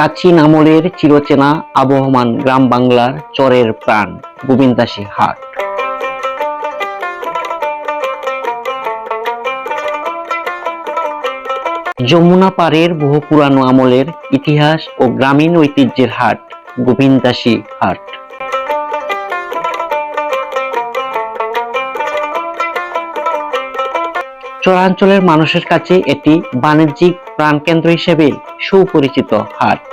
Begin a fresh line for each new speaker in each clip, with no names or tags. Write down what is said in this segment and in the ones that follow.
প্রাচীন আমলের চিরচেনা আবহমান গ্রাম বাংলার চরের প্রাণ গোবিন্দাসী হাট যমুনা পাড়ের বহু পুরানো আমলের ইতিহাস ও গ্রামীণ ঐতিহ্যের হাট গোবিন্দাসী হাট। চরাঞ্চলের মানুষের কাছে এটি বাণিজ্যিক প্রাণকেন্দ্র হিসেবে সুপরিচিত হাট।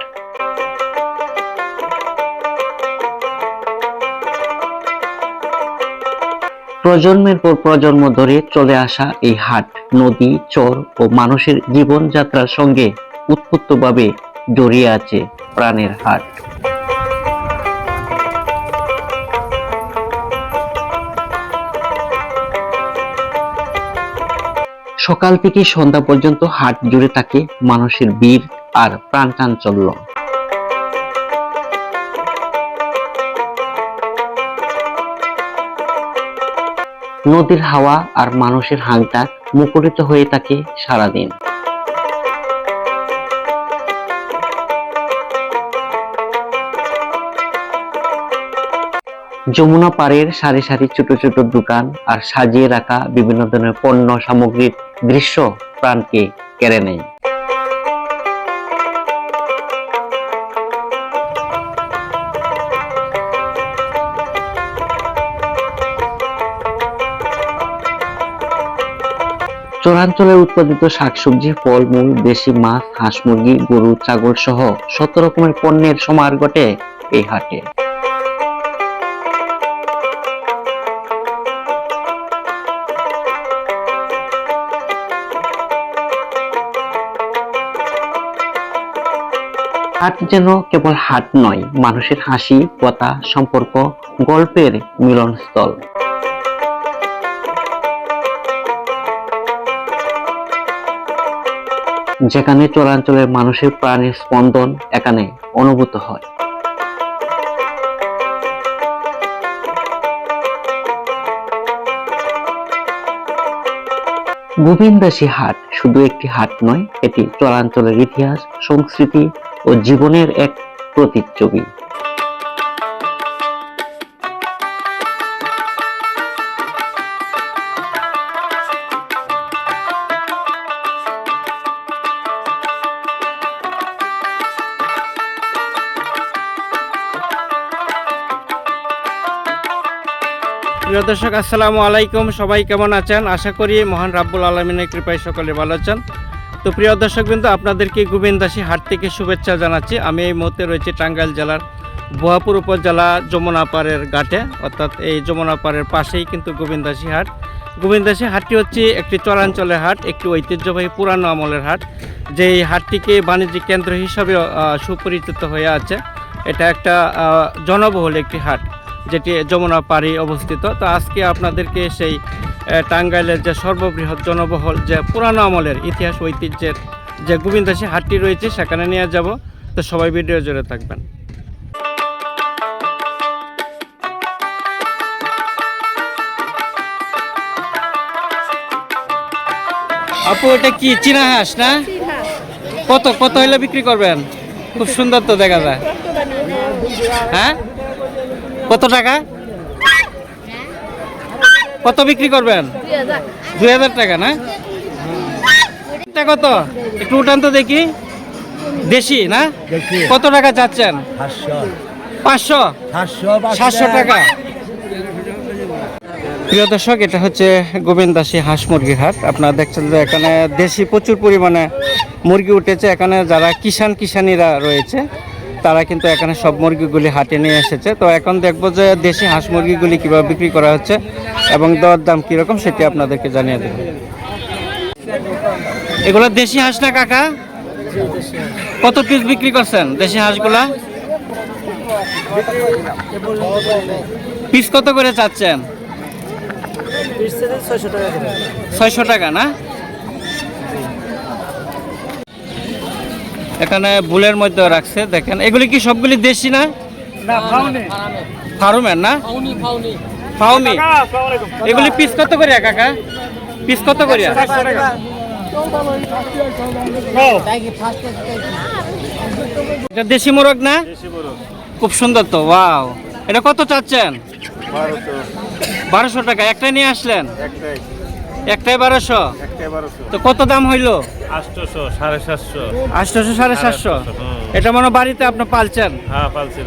প্রজন্মের পর প্রজন্ম ধরে চলে আসা এই হাট, নদী, চর ও মানুষের জীবনযাত্রার সঙ্গে উৎপত্তভাবে জড়িয়ে আছে প্রাণের হাট। সকাল থেকে সন্ধ্যা পর্যন্ত হাট জুড়ে থাকে মানুষের বীর আর প্রাণ নদীর হাওয়া আর মানুষের হাঁকডাক মুখরিত হয়ে থাকে সারাদিন। যমুনা পাড়ের সারি সারি ছোট ছোট দোকান আর সাজিয়ে রাখা বিভিন্ন ধরনের পণ্য সামগ্রীর দৃশ্য প্রাণকে কেড়ে নেয়। চরাঞ্চলে উৎপাদিত শাকসবজি, ফলমূল, দেশি মাছ হাঁস মুরগি গরু, ছাগল সহ শত রকমের পণ্যের সমার ঘটে এই হাটে। হাট যেন কেবল হাট নয়, মানুষের হাসি, কথা, সম্পর্ক, গল্পের মিলনস্থল। যেখানে চরাঞ্চলের মানুষের প্রাণের স্পন্দন এখানে অনুভূত হয়। গোবিন্দাসী হাট শুধু একটি হাট নয়, এটি চরাঞ্চলের ইতিহাস, সংস্কৃতি ও জীবনের এক প্রতিচ্ছবি।
প্রিয় দর্শক, আসসালামু আলাইকুম। সবাই কেমন আছেন? আশা করি মহান রাব্বুল আলমিনের কৃপায় সকলে ভালো আছেন। তো প্রিয় দর্শক বিন্দু আপনাদেরকে গোবিন্দাসী হাট থেকে শুভেচ্ছা জানাচ্ছি। আমি এই মুহূর্তে রয়েছে টাঙ্গাইল জেলার বোয়াপুর উপজেলা যমুনাপাড়ের ঘাটে। অর্থাৎ এই যমুনাপাড়ের পাশেই কিন্তু গোবিন্দাসী হাট। গোবিন্দাসী হাটটি হচ্ছে একটি চরাঞ্চলের হাট, একটি ঐতিহ্যবাহী পুরানো আমলের হাট যে হাটটিকে বাণিজ্যিক কেন্দ্র হিসাবে সুপরিচিত হয়ে আছে। এটা একটা জনবহুল একটি হাট। যেটি যমুনা পাড়ি অবস্থিত, তো আজকে আপনাদেরকে সেই টাঙ্গাইলের যে সর্ববৃহৎ জনবহুল যে পুরানো আমলের ইতিহাস, ঐতিহ্যের যে গোবিন্দাসী হাটটি রয়েছে, সেখানে নিয়ে যাব। তো সবাই ভিডিও জুড়ে থাকবেন। আপু, এটা কি চীনা হাঁস না? কত কত হইলে বিক্রি করবেন? খুব সুন্দর তো দেখা যায়। হ্যাঁ? কত টাকা? কত বিক্রি করবেন? দুই হাজার টাকা না? এটা কত? একটু উঠান তো দেখি। দেশি না? কত টাকা চাচ্ছেন? পাঁচশো? সাতশো টাকা। প্রিয় দর্শক এটা হচ্ছে গোবিন্দাসী হাঁস মুরগির হাট। আপনারা দেখছেন যে এখানে দেশি প্রচুর পরিমাণে মুরগি উঠেছে। এখানে যারা কিষান কিষানিরা রয়েছে তারা কিন্তু এখানে সব মুরগিগুলি হাটে নিয়ে এসেছে। তো এখন দেখব যে দেশি হাঁস মুরগিগুলি কীভাবে বিক্রি করা হচ্ছে এবং দর দাম কীরকম সেটি আপনাদেরকে জানিয়ে দেবো। এগুলো দেশি হাঁস না কাকা? কত পিস বিক্রি করছেন দেশি হাঁসগুলা? পিস কত করে চাচ্ছেন? ছয়শো টাকা না? এখানে বুলের মধ্যে রাখছে দেখেন। এগুলি কি সবগুলি দেশি না? ফার্মের না? ফাউমি এগুলি পিস কত করে কাকা? পিস কত করে এটা দেশি মোরগ না? খুব সুন্দর তো ওয়াও। এটা কত চাচ্ছেন? বারোশো টাকা। একটাই নিয়ে আসলেন? একটাই। বারোশো? তো কত দাম হইল?
আটশোশো সাড়ে সাতশো।
আটশোশো সাড়ে সাতশো? এটা মনে হয় বাড়িতে আপনি পালছেন?
হ্যাঁ পালছি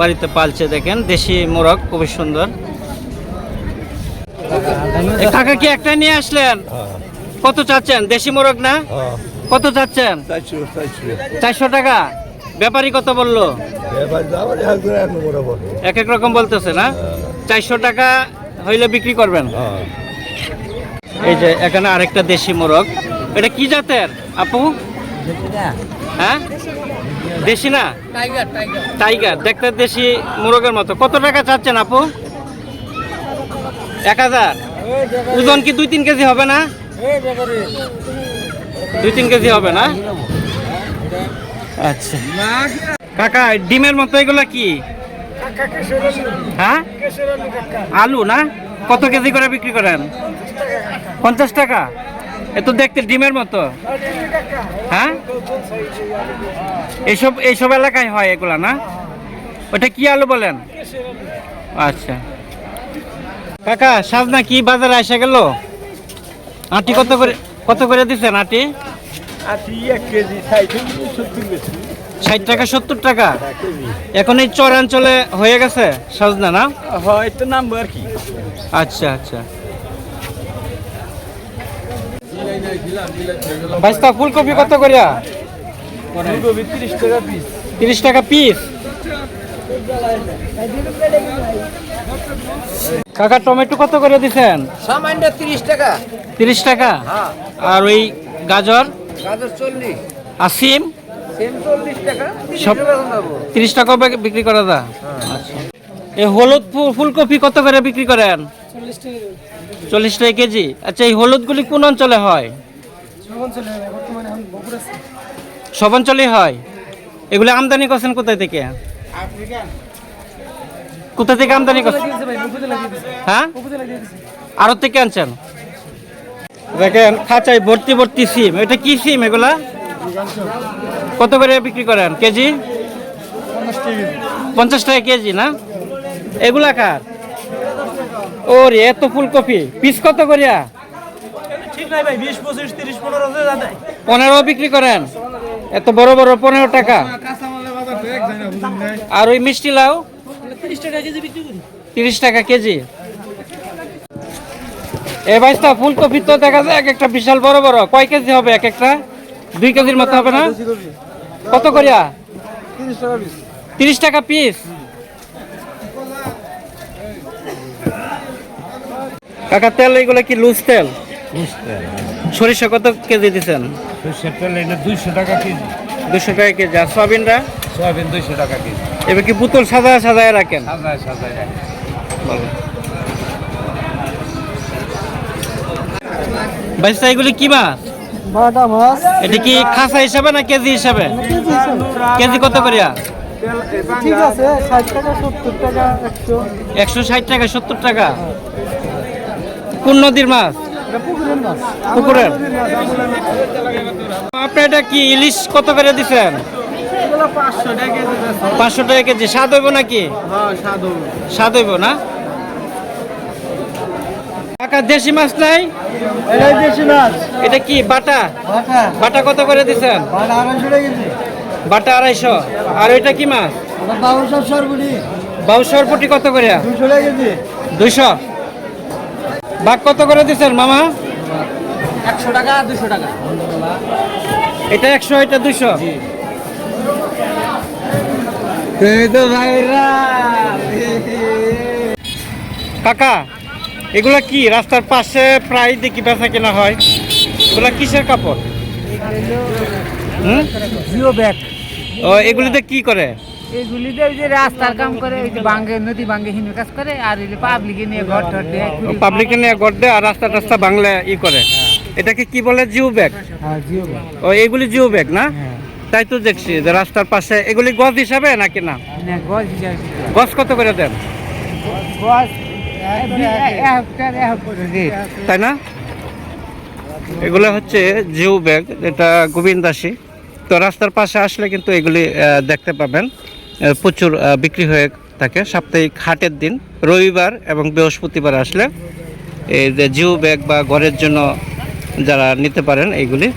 বাড়িতে। পালছে দেখেন দেশি মোরগ খুবই সুন্দর। কাকা কি একটা নিয়ে আসলেন? কত চাচ্ছেন? দেশি মোরগ না? কত চাচ্ছেন? চারশো টাকা? ব্যাপারী কত বলল? এক এক রকম বলতেছে না? চারশো টাকা হইলে বিক্রি করবেন? এই যে এখানে আরেকটা দেশি মোরগ। এটা কি জাতের? আপু? হ্যাঁ? দেশি না? টাইগার দেখতে দেশি মোরগের মতো। কত টাকা চাচ্ছেন আপু? এক হাজার? ওজন কি দুই তিন কেজি হবে না? দুই তিন কেজি হবে না? আচ্ছা। কাকা ডিমের মতো এগুলা কি? হ্যাঁ? আলু না? কত কেজি করে বিক্রি করেন? পঞ্চাশ টাকা। এ তো দেখতে ডিমের মতো। হ্যাঁ? এইসব এইসব এলাকায় হয় এগুলা না? ওটা কি আলু বলেন? আচ্ছা। কাকা, সাজনা কি বাজারে এসে গেল? আটি কত করে কত করে দিচ্ছেন আটি? ষাট টাকা সত্তর টাকা? এখন এই চরাঞ্চলে হয়ে গেছে সাজনা না?
হয়তো নামবো আর কি।
আচ্ছা আচ্ছা। বাইশটা ফুলকপি কত করিয়া?
ফুলকপি তিরিশ টাকা পিস
তিরিশ টাকা পিস কাকা টমেটো কত করে দিছেন?
সামান্য তিরিশ টাকা।
তিরিশ টাকা?
হ্যাঁ।
আর ওই গাজর?
গাজর চল্লিশ।
আর সব তিরিশ টাকা বিক্রি করা দা আচ্ছা। এই হলুদ ফুলকপি কত করে বিক্রি করেন? চল্লিশ টাকা কেজি। আচ্ছা এই হলুদগুলি কোন অঞ্চলে হয়? সব অঞ্চলেই হয়। এগুলো আমদানি করছেন কোথায় থেকে? কোথা থেকে আমদানি করছেন? হ্যাঁ? আরও থেকে আনছেন? দেখেন খাঁচাই ভর্তি ভর্তি সিম। এটা কি সিম এগুলা? কত করে বিক্রি করেন? কেজি? পঞ্চাশ টাকা কেজি না? এগুলা কার? ওরে এত ফুলকপি। পিস কত করিয়া?
পনেরো
বিক্রি করেন? এত বড় বড় পনেরো টাকা। আর ওই মিষ্টি লাউ?
তিরিশ টাকা কেজি
তিরিশ টাকা কেজি। এ বাইশটা ফুলকপি তো দেখা যায় এক একটা বিশাল বড় বড়। কয় কেজি হবে এক একটা? দুই কেজির মতো হবে না? কত করিয়া?
তিরিশ টাকা পিস
টাকা কাকা তেল এগুলো কি লুজ তেল? সরিষা কত কেজি দিচ্ছেন
সরষের তেল দুইশো টাকা কেজি
দুশো টাকা কেজি। আর সয়াবিনটা
সয়াবিন দুইশো টাকা কেজি
এবার কি বোতল সাজায় সাজায় রাখেন?
সাজায় সাজায়
এগুলি কি মাছ?
বাটা মাছ।
এটা কি খাসা হিসাবে না কেজি হিসাবে? কেজি কত করিয়া?
ঠিক আছে ষাট টাকা সত্তর টাকা একশো।
একশো ষাট টাকা সত্তর টাকা। কোন নদীর মাছ?
পুকুরের মাছ।
পুকুরের। আপনি এটা কি ইলিশ কত করে দিচ্ছেন
এগুলো পাঁচশো টাকা কেজি
পাঁচশো টাকা কেজি। স্বাদ হইব নাকি?
হ্যাঁ
স্বাদ হইব না? কাকা দেশি মাছ নাই?
এটাই দেশি মাছ।
এটা কি বাটা?
বাটা।
বাটা কত করে দিচ্ছেন
বাটা আড়াইশো টাকা কেজি।
বাটা আড়াইশো। আর ওইটা কি মাছ? বাউশোর পুটি কত করে?
দুশো টাকা কেজি।
দুইশো। বাঘ কত করে দিচ্ছেন মামা?
একশো টাকা দুশো টাকা।
এটা একশো এটা দুইশো।
এই তো ভাইরা।
কাকা এগুলা কি রাস্তার পাশে প্রায় দেখি বেচা কেনা হয়? এগুলা কিসের কাপড়? হুম?
Geo bag.
ও এগুলিতে কি করে?
এগুলিতে ওই যে রাস্তার কাম করে ওই যে বাঙ্গে নদী বাঙ্গে হিনের কাজ করে আর ওই যে পাবলিকে নিয়ে ঘর টর দেয়
পাবলিকে নিয়ে গড় আর রাস্তা টাস্তা বাংলা ই করে। এটাকে কি বলে জিও ব্যাগ?
হ্যাঁ
ও এগুলি জিও ব্যাগ না?
হ্যাঁ।
তাই তো দেখছি যে রাস্তার পাশে এগুলি গজ হিসাবে নাকি না?
গজ হিসাবে।
গজ কত করে দেন?
গজ রেট
তাই না? এগুলো হচ্ছে জিও ব্যাগ, এটা গোবিন্দাসী তো রাস্তার পাশে আসলে কিন্তু এগুলি দেখতে পাবেন। প্রচুর বিক্রি হয়ে থাকে। সাপ্তাহিক হাটের দিন, রবিবার এবং বৃহস্পতিবার আসলে এই যে জিও ব্যাগ বা ঘরের জন্য যারা নিতে পারেন এইগুলি